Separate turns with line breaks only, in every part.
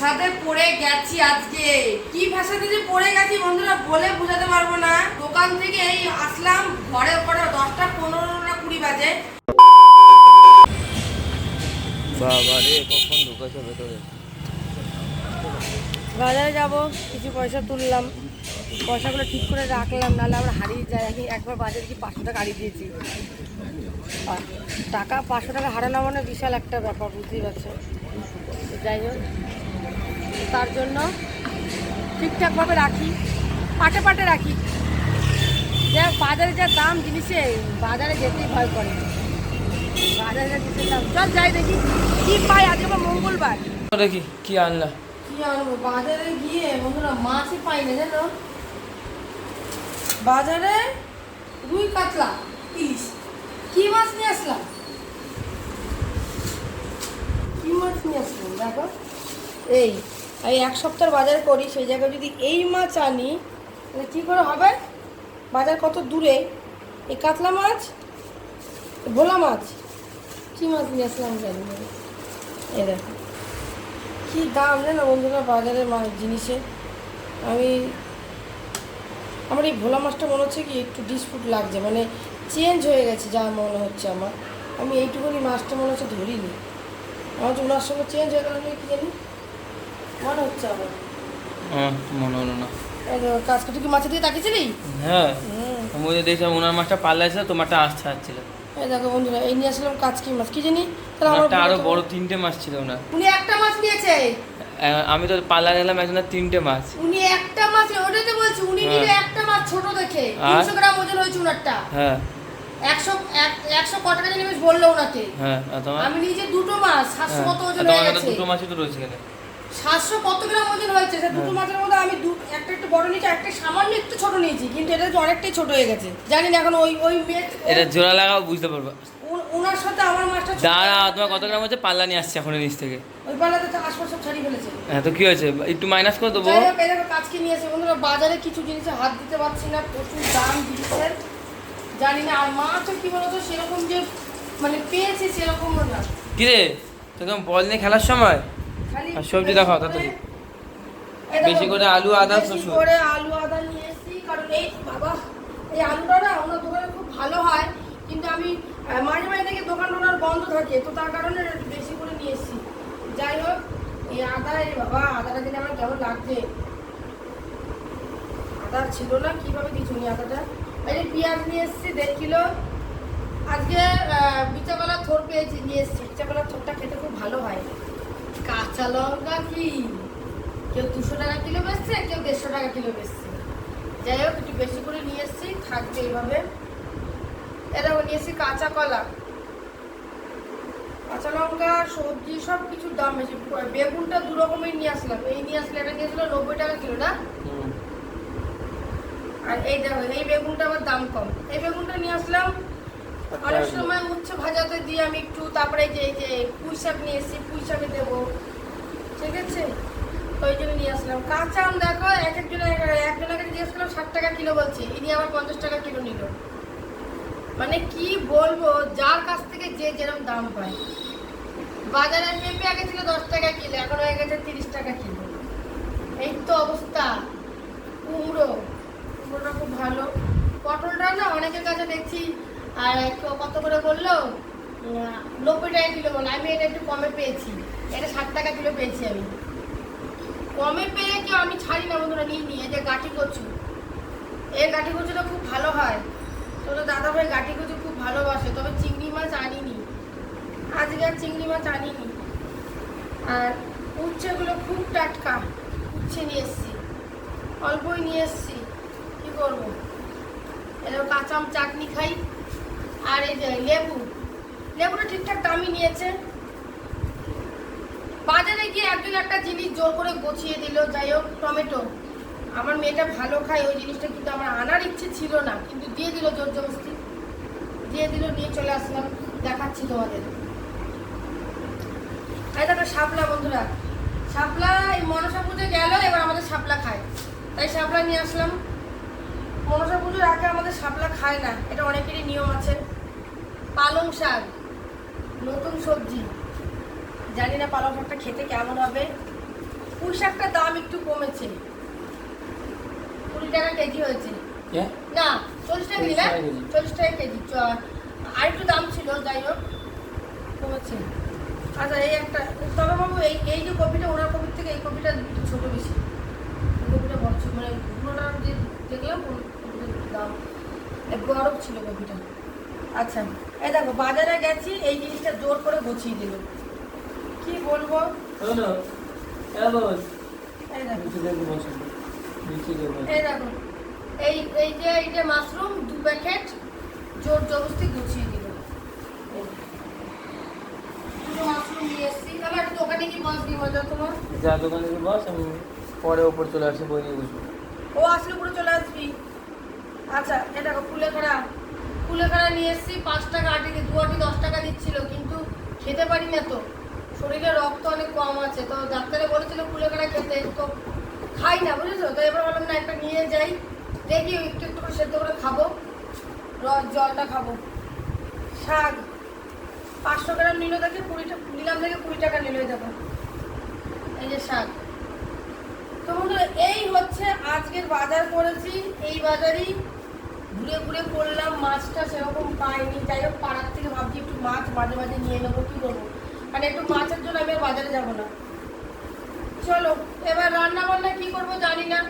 ফ্যাসাদে পড়ে গেছি আজকে। কি ফ্যাসাদে যে পড়ে গেছি বন্ধুরা বলে বোঝাতে পারব না। দোকান থেকে এই আসলাম ঘরে পরে দশটা পনেরো না কুড়ি বাজে।
বাবা রে কখন ঢুকেছে ভেতরে?
বাজারে যাব কিছু পয়সা তুললাম। পয়সাগুলো ঠিক করে রাখলাম নাহলে আমরা হারিয়ে যাই এখন একবার বাজারে কি পাঁচশো টাকা হারিয়ে দিয়েছি। টাকা পাঁচশো টাকা হারানো মানে বিশাল একটা ব্যাপার বুঝতেই পারছ? যাই হোক। তার জন্য ঠিকঠাকভাবে রাখি পাটে পাটে রাখি। যা বাজারে যা দাম জিনিসে বাজারে যেতেই ভয় করে। বাজারে যা জিনিসের দাম। চল যাই দেখি কি পাই আজকে আবার মঙ্গলবার?
দেখি কি আনলা?
কি আনব? বাজারে গিয়ে বন্ধুরা মাছই পাই না জানো? বাজারে রুই কাতলা ইলিশ কি মাছ নিয়ে আসলাম? কি মাছ নিয়ে আসলাম দেখো। এই আমি এক সপ্তাহ বাজার করি, সেই জায়গায় যদি এই মাছ আনি, তাহলে কী করে হবে? বাজার কত দূরে? এই কাতলা মাছ? ভোলা মাছ? কী মাছ নিয়ে আসলাম জানি এই দেখো। কি দাম জানো বন্ধুরা বাজারের মাছ জিনিসে আমি, আমার এই ভোলা মাছটা মনে হচ্ছে কি একটু ডিসপুট লাগছে মানে চেঞ্জ হয়ে গেছে যা মনে হচ্ছে আমার। আমি এইটুকুনি মাছটা মনে হচ্ছে ধরিনি। আমার তো ওনার সঙ্গে চেঞ্জ হয়ে গেল আমি কি জানি? মনে হচ্ছে আমার
হ্যাঁ মনে হলো না।
এই দেখো, কাজ করতে কি মাছের দিকে তাকিয়েছিলি?
হ্যাঁ আমি ওই দেখছিলাম ওনার মাছটা পাল্লা ছিল তোমারটা আসতে আসছিল।
এই দেখো বন্ধুরা এই নিয়ে আসলাম কাজকি মাছ কি জানি? তাহলে আরও
বড় তিনটে মাছ ছিল
উনি একটা মাছ নিয়েছে?
আমি তো পাল্লা নিলাম একজনের তিনটে মাছ।
উনি একটা মাছ ওটাই তো বলছি উনি
হ্যাঁ।
নিলে একটা মাছ ছোট দেখে।
আর?
তিনশো গ্রাম ওজন হয়েছে উনারটা।
হ্যাঁ।
একশো এক- একশো ক টাকা জানি বলল ওনাকে
হ্যাঁ
আমি নিজে দুটো মাছ সাতশো
হ্যাঁ।
ওজন হয়ে গেছে?
দুটো মাছই তো রয়েছে এখানে।
সাতশো কত গ্রাম ওজন হয়েছে? সে দুটো
হ্যাঁ।
মাছের মধ্যে আমি দু একটা একটু বড় নিয়েছি একটা সামান্য একটু ছোট নিয়েছি কিন্তু এটা অনেকটাই ছোট হয়ে গেছে। জানি না এখন ওই ওই
এটা জোড়া লাগাও বুঝতে পারবা।
ওনার সাথে আমার মাছটা ছোট।
দাঁড়া তোমার কত গ্রাম হচ্ছে পাল্লা নিয়ে আসছে এখন নিচ থেকে।
ওই পাল্লাতে তো আশপাশ সব ছাড়িয়ে ফেলেছে।
হ্যাঁ তো কি হয়েছে? একটু মাইনাস করে দেবো।
কাজকে নিয়ে এসে বন্ধুরা বাজারে কিছু জিনিসে হাত দিতে পারছি না প্রচুর দাম জিনিসের জানি না আর মাছও কি বলতো সেরকম যে মানে পেয়েছি সেরকম না।
কি রে তোকে বল নিয়ে খেলার সময়? আর সবজি দেখাও তাড়াতাড়ি। বেশি করে আলু, আদা,
বেশি করে আলু আদা নিয়ে এসেছি কারণ এই বাবা এই আলুটা না ওনার দোকানে খুব ভালো হয় কিন্তু আমি মাঝে মাঝে থেকে দোকান টোকান বন্ধ থাকে তো তার কারণে বেশি করে নিয়ে এসেছি। যাই হোক এই আদা এই বাবা আদাটা দিলে আমার কেমন লাগছে? আদা ছিল না কীভাবে দিচ্ছ নি আদাটা? এই পেঁয়াজ নিয়ে এসেছি দেড় কিলো। আজকে আহ, বিচাকলা থোর পেয়েছি নিয়ে এসেছি। বিচাকলা থোরটা খেতে খুব ভালো হয়। কাঁচা লঙ্কা কি কেউ দুশো টাকা কিলো বেচছে কেউ দেড়শো টাকা কিলো বেচছে। যাই হোক একটু বেশি করে নিয়ে এসেছি থাকবে এইভাবে। এরকম নিয়ে এসেছি কাঁচা কলা। কাঁচা লঙ্কা সবজি সব কিছুর দাম বেশি। বেগুনটা দু রকমের নিয়ে আসলাম। এই নিয়ে আসলে এটা নিয়েছিল নব্বই টাকা কিলো না? আর এই দেখো এই বেগুনটা আবার দাম কম। এই বেগুনটা নিয়ে আসলাম। অনেক সময় উচ্ছে ভাজাতে দিয়ে আমি একটু তারপরে যে এই যে পুঁই শাক নিয়ে এসেছি পুঁই শাকে দেবো। ঠিক আছে? ওই জন্য নিয়ে আসলাম। কাঁচা আম দেখো, এক একজনের একজনকে জিজ্ঞেস করলাম, ষাট টাকা কিলো বলছি। ইনি আবার পঞ্চাশ টাকা কিলো নিল। মানে কি বলব, যার কাছ থেকে যে যেরকম দাম পায় বাজারে পেঁপে আগে ছিল দশ টাকা কিলো, এখন হয়ে গেছে তিরিশ টাকা কিলো। এই তো অবস্থা। কুমড়ো, কুমড়োটা খুব ভালো। পটলটা না অনেকের কাছে দেখছি, আর কত করে বলল? নব্বই টাকা কিলো বলো। আমি এটা একটু কমে পেয়েছি। এটা ষাট টাকা কিলো পেয়েছি আমি। কমে পেয়ে কেউ আমি ছাড়ি না বন্ধুরা, নিয়ে নিয়ে যে গাঠি কচু। এই গাঠি কচুটা খুব ভালো হয়। তো দাদা ভাই গাঠি কচু খুব ভালোবাসে, তবে চিংড়ি মাছ আনিনি। আজকে আর চিংড়ি মাছ আনিনি। আর উচ্ছেগুলো খুব টাটকা। উচ্ছে নিয়ে এসছি। অল্পই নিয়ে এসছি। কী করব? এবার কাঁচা আম চাটনি খাই। আর এই যে লেবু। লেবুটা ঠিকঠাক দামই নিয়েছে। বাজারে গিয়ে একজন একটা জিনিস জোর করে গছিয়ে দিল, যাই হোক, টমেটো। আমার মেয়েটা ভালো খায়, ওই জিনিসটা কিন্তু আমার আনার ইচ্ছে ছিল না, কিন্তু দিয়ে দিল জোর জবস্তি দিয়ে দিল, নিয়ে চলে আসলাম, দেখাচ্ছি তোমাদের। এই দেখো শাপলা, বন্ধুরা। শাপলা, এই মনসা পুজো গেল, এবার আমাদের শাপলা খায়। তাই শাপলা নিয়ে আসলাম। মনসা পুজোর আগে আমাদের শাপলা খায় না, এটা অনেকেরই নিয়ম আছে। পালং শাক, নতুন সবজি। জানি না পালং শাকটা খেতে কেমন হবে। পুঁই শাকটার দাম একটু কমেছে। কুড়ি টাকা কেজি হয়েছে। না চল্লিশ টাকা কেজি না?
চল্লিশ টাকা কেজি।
আর একটু দাম ছিল যাই হোক কমেছে। আচ্ছা এই একটা তবে বাবু এই এই যে কপিটা ওনার কপির থেকে এই কপিটা একটু ছোটো বেশি। কপিটা বড় মানে পুরোটা যে দেখলাম দাম। বড় ছিল কপিটা। আচ্ছা এই দেখো বাজারে গেছি এই জিনিসটা জোর করে গুছিয়ে দিল। বলব
শোনো হ্যালো
এই দেখো। এই যে এই যে মাশরুম দু প্যাকেট জোর জবরদস্তি গুছিয়ে দিল। দুটো মাশরুম নিয়ে এসছি। একটা দোকানে কি বস তোমার?
যা দোকানে বস আমি পরে ওপর চলে আসি বই নিয়ে বসবো।
ও আসলে পুরো চলে আসবি? আচ্ছা এ দেখো কুলেখাড়া কুলেখাড়া নিয়ে এসছি পাঁচ টাকা আটি দু আটি দশ টাকা দিচ্ছিল কিন্তু খেতে পারি না তো। শরীরে রক্ত অনেক কম আছে, তো ডাক্তারে বলেছিল কুলেখাড়া খেতে, তো খাই না, বুঝেছ? তো এবার বললাম না, একটা নিয়ে যাই, দেখি একটু একটু করে সেদ্ধ করে খাব জলটা খাব। শাক, পাঁচশো গ্রাম নিল দেখে কুড়িটা নিলাম দেখে কুড়ি টাকা নিল দেখো, এই যে শাক। তো বন্ধুরা এই হচ্ছে আজকের বাজার করেছি, এই বাজারেই ঘুরে ঘুরে করলাম, মাছটা সেরকম পাইনি, যাই হোক, পাড়ার থেকে ভাবছি একটু মাছ মাঝে মাঝে নিয়ে নেব, কী করব? মানে একটু মাছের জন্য আমি বাজারে যাব না। চলো, এবার রান্না বান্না কি করব জানি না।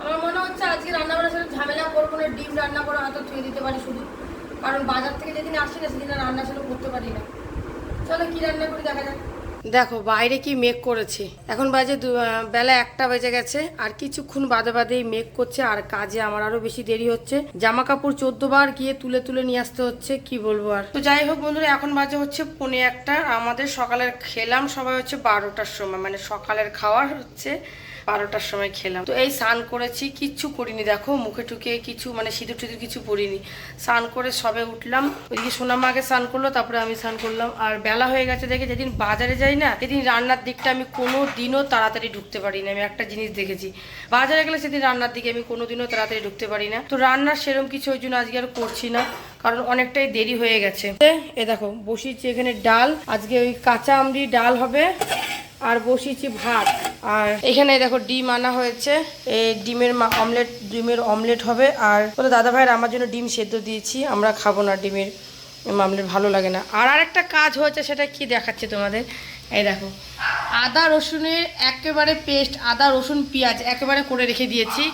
আমার মনে হচ্ছে আজকে রান্না বান্নার সাথে ঝামেলা করব না, ডিম রান্না করে হয়তো ধুয়ে দিতে পারি শুধু। কারণ বাজার থেকে যেদিন আসি না, সেদিন রান্না সেটা করতে পারি না। চলো, কি রান্না করি দেখা যাক। দেখো, বাইরে কি মেঘ করেছে। এখন বাজে বেলা একটা বেজে গেছে, আর কিছুক্ষণ বাদে বাদেই মেঘ করছে, আর কাজে আমার আরও বেশি দেরি হচ্ছে। জামা কাপড় চোদ্দ বার গিয়ে তুলে তুলে নিয়ে আসতে হচ্ছে, কি বলব আর। তো যাই হোক বন্ধুরা, এখন বাজে হচ্ছে পনে একটা। আমাদের সকালের খেলাম সবাই হচ্ছে বারোটার সময় মানে সকালের খাওয়ার হচ্ছে। বারোটার সময় খেলাম। তো এই স্নান করেছি, কিচ্ছু করিনি দেখো, মুখে টুকে কিছু মানে সিঁদুর টিঁদুর কিছু পরিনি স্নান করে সবে উঠলাম, ওইদিকে সোনামা আগে স্নান করল, তারপরে আমি স্নান করলাম। আর বেলা হয়ে গেছে দেখে যেদিন বাজারে যাই না, সেদিন রান্নার দিকটা আমি কোনো দিনও তাড়াতাড়ি ঢুকতে পারি না আমি একটা জিনিস দেখেছি। বাজারে গেলে সেদিন রান্নার দিকে আমি কোনো দিনও তাড়াতাড়ি ঢুকতে পারি না। তো রান্নার সেরকম কিছু ওই জন্য আজকে আর করছি না, কারণ অনেকটাই দেরি হয়ে গেছে। এ দেখো, বসিয়েছি এখানে ডাল, আজকে ওই কাঁচা আমড়ি ডাল হবে, আর বসিয়েছি ভাত। আর এখানে দেখো ডিম আনা হয়েছে। এই ডিমের অমলেট ডিমের অমলেট হবে। আর বলে দাদা ভাইয়ের আমার জন্য ডিম সেদ্ধ দিয়েছি। আমরা খাব না ডিমের অমলেট ভালো লাগে না। আর আরেকটা কাজ হয়েছে, সেটা কি দেখাচ্ছে তোমাদের? এই দেখো, আদা রসুনের একেবারে পেস্ট আদা, রসুন, পেঁয়াজ একেবারে করে রেখে দিয়েছি।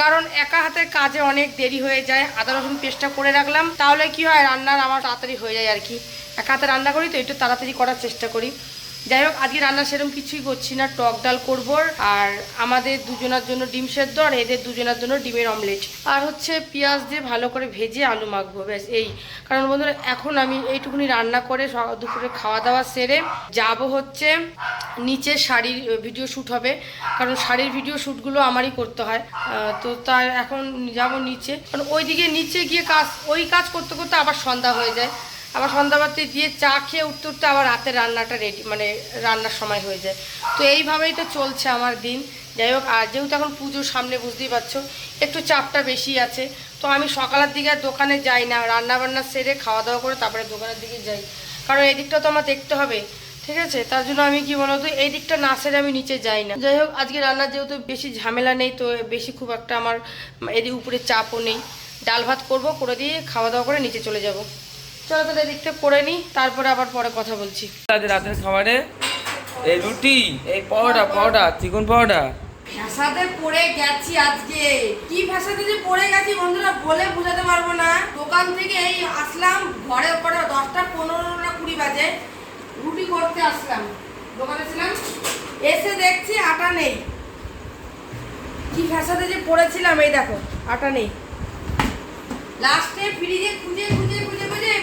কারণ একা হাতের কাজে অনেক দেরি হয়ে যায়। আদা, রসুন পেস্টটা করে রাখলাম। তাহলে কি হয় রান্নার আমার তাড়াতাড়ি হয়ে যায় আর কি। একা হাতে রান্না করি তো, একটু তাড়াতাড়ি করার চেষ্টা করি। যাই হোক, আজকে রান্না সেরকম কিছুই করছি না। টক ডাল করব আর আমাদের দুজনের জন্য ডিম সেদ্ধ আর এদের দুজনের জন্য ডিমের অমলেট। আর হচ্ছে পেঁয়াজ দিয়ে ভালো করে ভেজে আলু মাখবো, ব্যাস এই। কারণ বন্ধুরা, এখন আমি এইটুকুনি রান্না করে দুপুরে খাওয়া দাওয়া সেরে যাব হচ্ছে নিচে শাড়ির ভিডিও শ্যুট হবে। কারণ শাড়ির ভিডিও শ্যুটগুলো আমারই করতে হয়। তো তার এখন যাব নিচে। কারণ ওইদিকে নিচে গিয়ে কাজ ওই কাজ করতে করতে আবার সন্ধ্যা হয়ে যায়। আবার সন্ধ্যাবাতি দিয়ে চা খেয়ে উঠতে উঠতে আবার রাতের রান্নাটা রেডি মানে রান্নার সময় হয়ে যায়। তো এইভাবেই তো চলছে আমার দিন। যাই হোক, আর যেহেতু এখন পুজোর সামনে বুঝতেই পারছ, একটু চাপটা বেশি আছে। তো আমি সকালের দিকে দোকানে যাই না রান্না বান্না সেরে খাওয়া দাওয়া করে তারপরে দোকানের দিকে যাই। কারণ এই দিকটা তো আমার দেখতে হবে, ঠিক আছে? তার জন্য আমি কি বলতো, এই দিকটা না সেরে আমি নিচে যাই না। যাই হোক, আজকে রান্নার যেহেতু বেশি ঝামেলা নেই, তো বেশি খুব একটা আমার এদিক উপরে চাপও নেই। ডাল ভাত করব, করে দিয়ে খাওয়া দাওয়া করে নিচে চলে যাব। চলো তাহলে এদিকটা করে নিই তারপরে আবার পরে কথা বলছি।
আজ রাতের খাবারে এই রুটি এই পাওয়াটা পাওয়াটা চিকন পাওয়াটা
ভাষাতে পড়ে গেছি আজকে। কি ভাষাতে যে পড়ে গেছি বন্ধুরা বলে বোঝাতে পারব না। দোকান থেকে এই আসলাম ঘরে পরে দশটা পনেরো না কুড়ি বাজে রুটি করতে আসলাম। দোকানে ছিলাম এসে দেখছি আটা নেই। কি ভাষাতে যে পড়েছিলাম এই দেখো আটা নেই। লাস্টে ফ্রিজে খুঁজে খুঁজে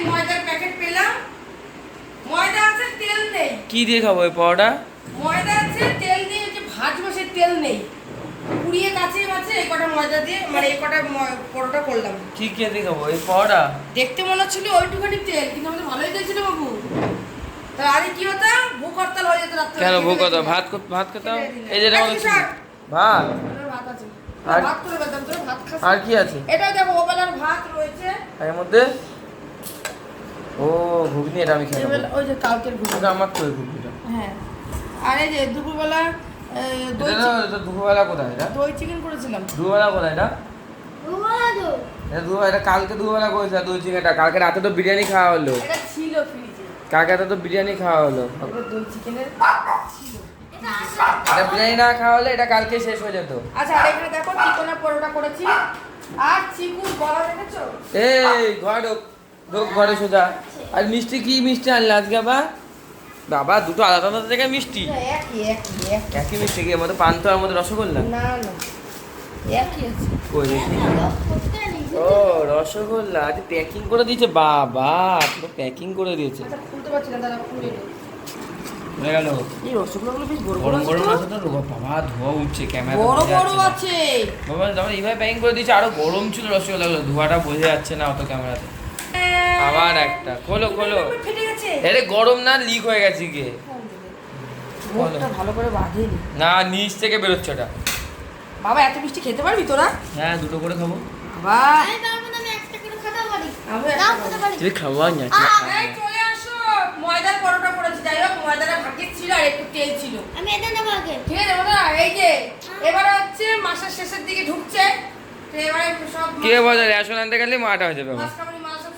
ময়দার প্যাকেট পেলাম। ময়দা আছে তেল নেই।
কি দিয়ে খাব এই পাওয়াটা
ময়দা আছে তেল দিয়ে হচ্ছে ভাজবো সে তেল নেই। পুড়িয়ে কাছে আছে এই কটা ময়দা দিয়ে মানে এই কটা পরোটা করলাম।
কি কে দিয়ে খাব এই পাওয়াটা
দেখতে মনে হচ্ছিল ওইটুখানি তেল কিন্তু আমাদের ভালোই দিয়েছিল বাবু। তা আরে কি হতো? ভুক হরতাল হয়ে যেত রাত্রে।
কেন ভোগ কথা ভাত ভাত খেতাম? এই ছিল। ভাত?
ভাত আছে।
আর-
ভাত করে বেতাম তোরা ভাত খাস।
আর কি আছে?
এটা দেখো ওবেলার ভাত রয়েছে।
এর মধ্যে? ও ঘুগনি এটা আমি খেয়ে
ওই যে কালকের
ওটা আমার তো ওই ঘুগনিটা।
হ্যাঁ। আর এই যে দুপুরবেলা এই, দই
এটা তো- এটা দুপুরবেলা কোথায় এটা?
দই চিকেন করেছিলাম।
দুপুরবেলা কোথায় এটা? এটা দুপুর এটা কালকে দুপুরবেলা করেছে দুই চিকেনটা। কালকে রাতে তো বিরিয়ানি খাওয়া হলো।
এটা ছিল ফ্রিজে
কালকে রাতে তো বিরিয়ানি খাওয়া হলো।
এবার দই চিকেনের
এটা বিরিয়ানি না খাওয়া হলে এটা কালকে শেষ হয়ে যেত।
আচ্ছা আর এখানে দেখো পরোটা করেছি। আর চিকুর গলা দেখেছ?
এই ঘর ঢোক ঘরে সোজা। আর মিষ্টি কি মিষ্টি আনলে আজকে আবার? বাবা দুটো আলাদা আলাদা জায়গায় মিষ্টি।
একই
মিষ্টি কি? মধ্যে পান্তা আর মধ্যে রসগোল্লা?
না না একই আছে।
ও রসগোল্লা। আজ প্যাকিং করে দিয়েছে। বাবা পুরো প্যাকিং করে দিয়েছে।
আচ্ছা খুলতে পারছি না দাদা খুলে
হয়ে গেল।
এই রসগোল্লাগুলো বেশ বড়। তো।
বাবা ধোয়া উঠছে ক্যামেরা
বড় বড় আছে।
বাবা যখন এইভাবে প্যাকিং করে দিয়েছে। আরও গরম ছিল রসগোল্লাগুলো। ধোয়াটা বোঝা যাচ্ছে না অত ক্যামেরাতে আবার একটা। খোলো খোলো।
ফেটে গেছে।
এটা গরম না লিক হয়ে গেছে গিয়ে।
ভালো করে বাঁধিনি
না নিচ থেকে বেরোচ্ছে ওটা।
বাবা এত মিষ্টি খেতে পারবি তোরা?
হ্যাঁ দুটো করে খাব।
বাবা।
খাওয়া না
চলে আসো। ময়দার পরোটা করেছি। যাই হোক ময়দাটা ছিল আর একটু তেল ছিল।
আমি এটা নেব আগে।
ঠিক আছে এই যে এবারে হচ্ছে মাসের শেষের দিকে ঢুকছে। তো এবারে সব
কে বলে রেশন আনতে গেলে মাটা হয়ে যাবে
মাছ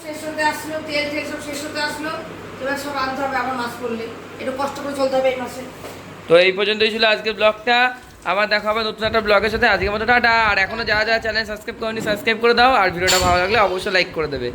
শেষ হতে আসলো, তেল শেষ সব শেষ হতে আসলো। এবার সব আনতে হবে, আবার মাছ করলে একটু কষ্ট করে চলতে হবে এই মাসে।
তো এই পর্যন্তই ছিল আজকের ব্লগটা। আবার দেখা হবে নতুন একটা ব্লগের সাথে। আজকের মতো টাটা। আর এখনও যা যা চ্যানেল সাবস্ক্রাইব করেনি, সাবস্ক্রাইব করে দাও। আর ভিডিওটা ভালো লাগলে অবশ্যই লাইক করে দেবে।